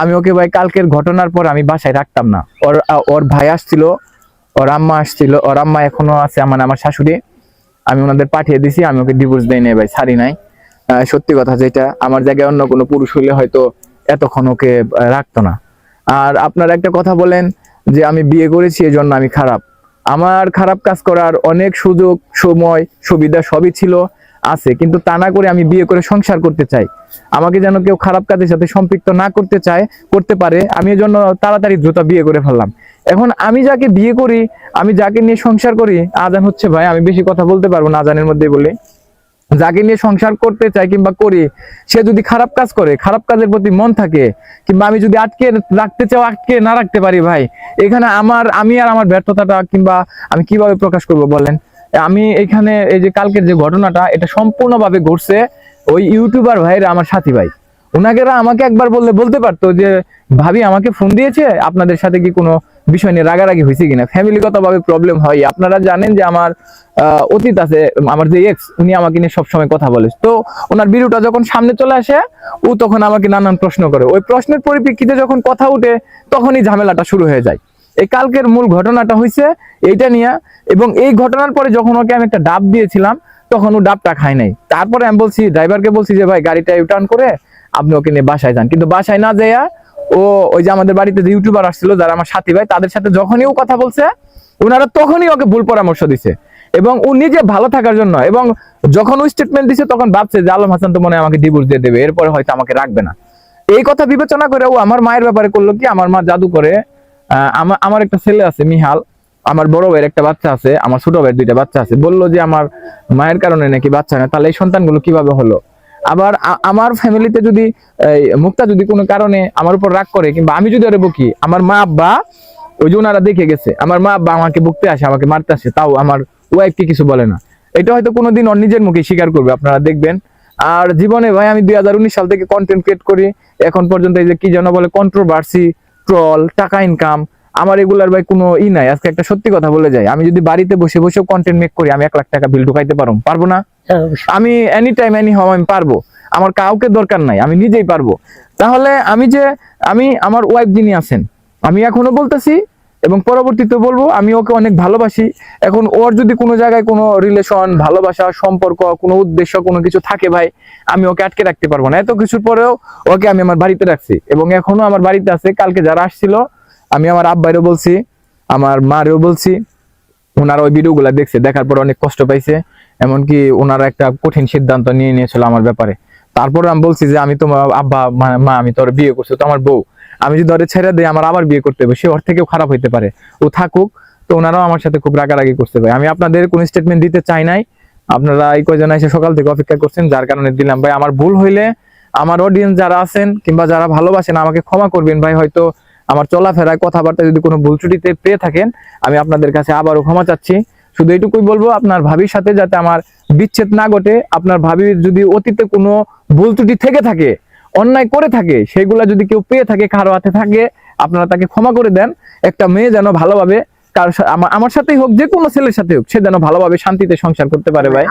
আমি ওকে ভাই কালকের ঘটনার পর আমি বাসায় রাখতাম না। ওর ওর ভাই আসছিল, ওর আম্মা আসছিল, ওর আম্মা এখনও আছে আমার আমার শাশুড়ি। আমি ওনাদের পাঠিয়ে দিছি, আমি ওকে ডিভোর্স দেই নাই ভাই, ছাড়ি নাই। সত্যি কথা যেটা, আমার জায়গায় অন্য কোনো পুরুষ হইলে হয়তো এতক্ষণ ওকে রাখতো না। আর আপনারা একটা কথা বলেন যে আমি বিয়ে করেছি এই জন্য আমি খারাপ। আমার খারাপ কাজ করার অনেক সুযোগ, সময়, সুবিধা সবই ছিল। আছে, কিন্তু তা না করে আমি বিয়ে করে সংসার করতে চাই। আমাকে যেন কেউ খারাপ কাজের সাথে সম্পৃক্ত না করতে চায়, করতে পারে, আমি এর জন্য তাড়াতাড়ি দ্রুত বিয়ে করে ফেললাম। এখন আমি যাকে বিয়ে করি, আমি যাকে নিয়ে সংসার করি, আজান হচ্ছে ভাই, আমি বেশি কথা বলতে পারব না আজানের মধ্যে বলে। যাকে নিয়ে সংসার করতে চাই কিংবা করি, সে যদি খারাপ কাজ করে, খারাপ কাজের প্রতি মন থাকে, কিংবা আমি যদি আটকে রাখতে চাও, আটকে না রাখতে পারি ভাই, এখানে আমার, আমি আর আমার ব্যর্থতাটা কিংবা আমি কীভাবে প্রকাশ করব বলেন? আমি এখানে এই যে কালকের যে ঘটনাটা, এটা সম্পূর্ণভাবে ঘটছে ওই ইউটিউবার ভাইরা আমার সাথী ভাই। ওনাকেরা আমাকে একবার বললে বলতে পারতো যে, ভাবি আমাকে ফোন দিয়েছে, আপনাদের সাথে কি কোনো বিষয় নিয়ে রাগারাগি হয়েছে কিনা? ফ্যামিলিগতভাবে প্রবলেম হয়। আপনারা জানেন যে আমার অতীত আছে, আমার যে এক্স উনি আমাকে নিয়ে সবসময় কথা বলে। তো ওনার ভিডিওটা যখন সামনে চলে আসে, ও তখন আমাকে নানান প্রশ্ন করে। ওই প্রশ্নের পরিপ্রেক্ষিতে যখন কথা উঠে, তখনই ঝামেলাটা শুরু হয়ে যায়। এই কালকের মূল ঘটনাটা হয়েছে এইটা নিয়ে, এবং এই ঘটনার পরে যখন ওকে আমি একটা ডাব দিয়েছিলাম, তখন ও ডাবটা খায় নাই। তারপরে আমি বলছি, ড্রাইভারকে বলছি যে, ভাই, গাড়িটা ইউটার্ন করে আপনি ওকে নিয়ে বাসায় যান। কিন্তু বাসায় না যাইয়া ও ওই যে আমাদের বাড়িতে যে ইউটিউবার আসছিল, যারা আমার সাথী ভাই, তাদের সাথে যখনই ও কথা বলছে ওনারা তখনই ওকে ভুল পরামর্শ দিছে। এবং ও নিজে ভালো থাকার জন্য, এবং যখন ও স্টেটমেন্ট দিছে, তখন ভাবছে যে, আলম হাসান তো মনে আমাকে ডিভোর্স দিয়ে দেবে, এরপরে হয়তো আমাকে রাখবে না। এই কথা বিবেচনা করে ও আমার মায়ের ব্যাপারে করল কি, আমার মা জাদু করে আমার একটা ছেলে আছে, মিহাল। আমার বড় ভাইয়ের একটা বাচ্চা আছে, আমার ছোট ভাইয়ের দুইটা বাচ্চা আছে। বলল যে আমার মায়ের কারণে নাকি বাচ্চা না, তাহলে এই সন্তানগুলো কীভাবে হলো? আবার আমার ফ্যামিলিতে যদি মুক্তা যদি কোনো কারণে আমার উপর রাগ করে, কিংবা আমি যদি ওরে বকি, আমার মা আব্বা, ওই যে ওনারা দেখে গেছে, আমার মা আব্বা আমাকে বকতে আসে, আমাকে মারতে আসে, তাও আমার ওয়াইফকে কিছু বলে না। এটা হয়তো কোনোদিন ওর নিজের মুখে স্বীকার করবে, আপনারা দেখবেন। আর জীবনে ভাই, আমি দুই হাজার উনিশ সাল থেকে কন্টেন্ট ক্রিয়েট করি, এখন পর্যন্ত এই যে কি যেন বলে কন্ট্রোভার্সি ট্রল টাকা ইনকাম আমার এগুলার ভাই কোনো ই নাই। আজকে একটা সত্যি কথা বলে যাই। আমি যদি বাড়িতে বসে বসে কন্টেন্ট মেক করি আমি এক লাখ টাকা বিল ঢুকাইতে পারব পারব না? হ্যাঁ, আমি এনি টাইম এনি হাও আমি পারব। আমার কাউকে দরকার নাই আমি নিজেই পারব। তাহলে আমি যে আমি আমার ওয়াইফ যিনি আছেন আমি এখনও বলতেছি এবং পরবর্তীতে বলব, আমি ওকে অনেক ভালোবাসি। এখন ওর যদি কোনো জায়গায় কোনো রিলেশন ভালোবাসা, সম্পর্ক, কোনো উদ্দেশ্য, কোনো কিছু থাকে ভাই, আমি ওকে আটকে রাখতে পারব না। এত কিছুর পরেও ওকে আমি আমার বাড়িতে রাখছি। এবং এখনও আমার বাড়িতে আছে। কালকে যারা আসছিল, আমি আমার আব্বাইরও বলছি, আমার মারেও বলছি ওনারা ওই ভিডিওগুলো দেখছে, দেখার পর অনেক কষ্ট পাইছে। এমনকি ওনারা একটা কঠিন সিদ্ধান্ত নিয়ে নিয়েছিল আমার ব্যাপারে। তারপরে আমি বলছি যে, আমি তোমার আব্বা, মা- আমি তোর বিয়ে করছি তো আমার বউ। আমি যদি ধরে ছেড়ে দিই, আমার আবার বিয়ে করতে হবে। সে ওর থেকেও খারাপ হইতে পারে। ও থাকুক, তো ওনারাও আমার সাথে খুব রাগারাগি করতে পারে। আমি আপনাদের কোন স্টেটমেন্ট দিতে চাই নাই। আপনারা এই কয়জন এসে সকাল থেকে অপেক্ষা করছেন, যার কারণে দিলাম। ভাই, আমার ভুল হইলে আমার অডিয়েন্স যারা আছেন কিংবা যারা ভালোবাসেন, আমাকে ক্ষমা করবেন। ভাই, হয়তো আমার চলাফেরায় কথাবার্তা যদি কোনো ভুল ত্রুটিতে পেয়ে থাকেন, আমি আপনাদের কাছে আবারও ক্ষমা চাচ্ছি। শুধু এইটুকুই বলব, আপনার ভাবির সাথে যাতে আমার বিচ্ছেদ না ঘটে, আপনার ভাবির যদি অতীতে কোনো ভুল ত্রুটি থেকে থাকে অন্যায় করে থাকে, সেগুলা যদি কেউ পেয়ে থাকে, কারও হাতে থাকে, আপনারা তাকে ক্ষমা করে দেন। একটা মেয়ে যেন ভালোভাবে কার আমার সাথেই হোক যে কোনো ছেলের সাথে হোক, সে যেন ভালোভাবে শান্তিতে সংসার করতে পারে ভাই।